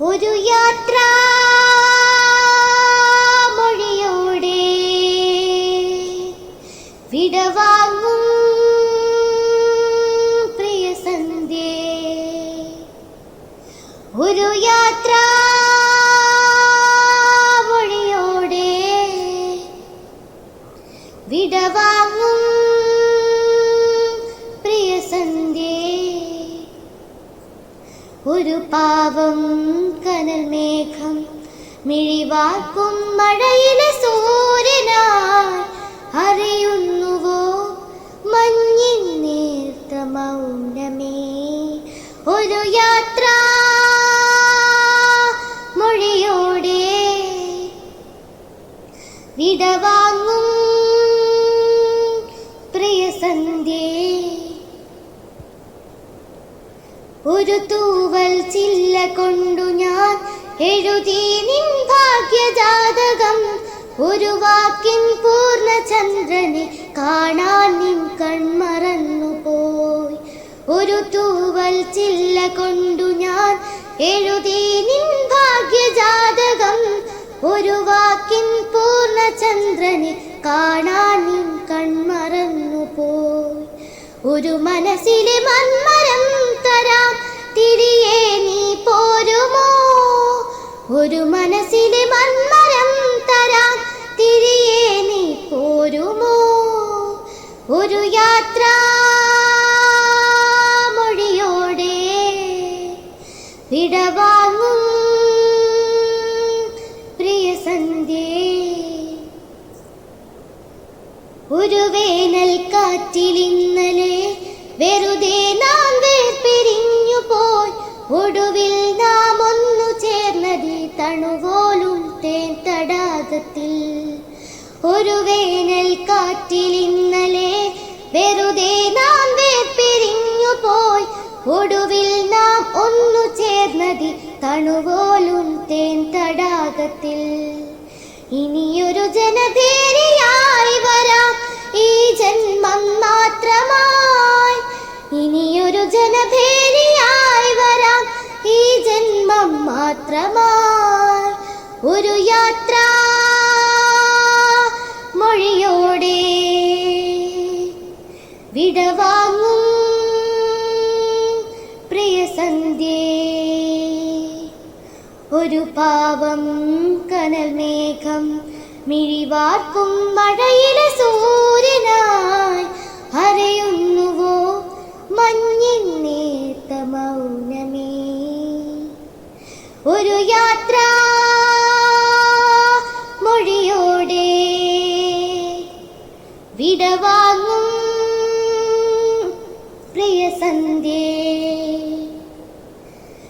ഒരു യാത്ര മൊഴിയോടെ വിടവാങ്ങും പ്രിയ സന്ധ്യേ. ഒരു യാത്ര പാവം കനൽ മേഘം മിഴിവാക്കും മഴയിലെ സൂര്യനായി അറിയുന്നുവോ? മഞ്ഞിൻ നേർത്ത മൗനമേ ഒരു യാത്ര മൊഴിയോടെ വിടവാങ്ങും പ്രിയ സന്ധ്യേ ഒരു തൂവൽ ചില്ല കൊണ്ടു ഞാൻ എഴുതി നിൻ ഭാഗ്യജാതകം. ഒരു വാക്കിൻ പൂർണചന്ദ്രനെ കാണാൻ നിൻ കൺമറന്നു പോയി. ഒരു തൂവൽ ചില്ല കൊണ്ടു ഞാൻ എഴുതി നിൻ ഭാഗ്യജാതകം. ഒരു വാക്കിൻ പൂർണചന്ദ്രനെ കാണാൻ നിൻ കൺമറന്നു പോയി. ഒരു മനസ്സിലെ മന്മരം തരാം തിരിയെ നീ പോരുമോ? ഒരു മനസ്സിലെ മന്മരം തരാം. തിരിയെ നീ പോരുമോ? ഒരു യാത്ര മൊഴിയോടെ വിടവാങ്ങും ഒരു വേനൽ കാറ്റിൽ തണുപോലും തേൻ തടാകത്തിൽ. ഒരു വേനൽ കാറ്റിൽ ഇന്നലെ വെറുതെ നാം വേർപിരിഞ്ഞു പോയി. ഒടുവിൽ നാം ഒന്നു ചേർന്നതി തണുപോലും തേൻ തടാകത്തിൽ. ഇനിയൊരു ജനതേരിയായി വരാം. ഈ ജന്മം മാത്രമായി. ഇനിയൊരു ജനഭേരിയായി വരാം. ഈ ജന്മം മാത്രമായി. ഒരു യാത്ര മൊഴിയോടെ വിടവാങ്ങും പ്രിയസന്ധ്യ ഒരു പാവം കനൽ മേഘം മിഴിവാർക്കും മഴയിലെ സൂര്യനായി അറിയുന്നുവോ മഞ്ഞിൻ നേത്ത മൗനമേ. ഒരു യാത്ര വിടവാങ്ങും. പ്രിയ സന്ധ്യേ.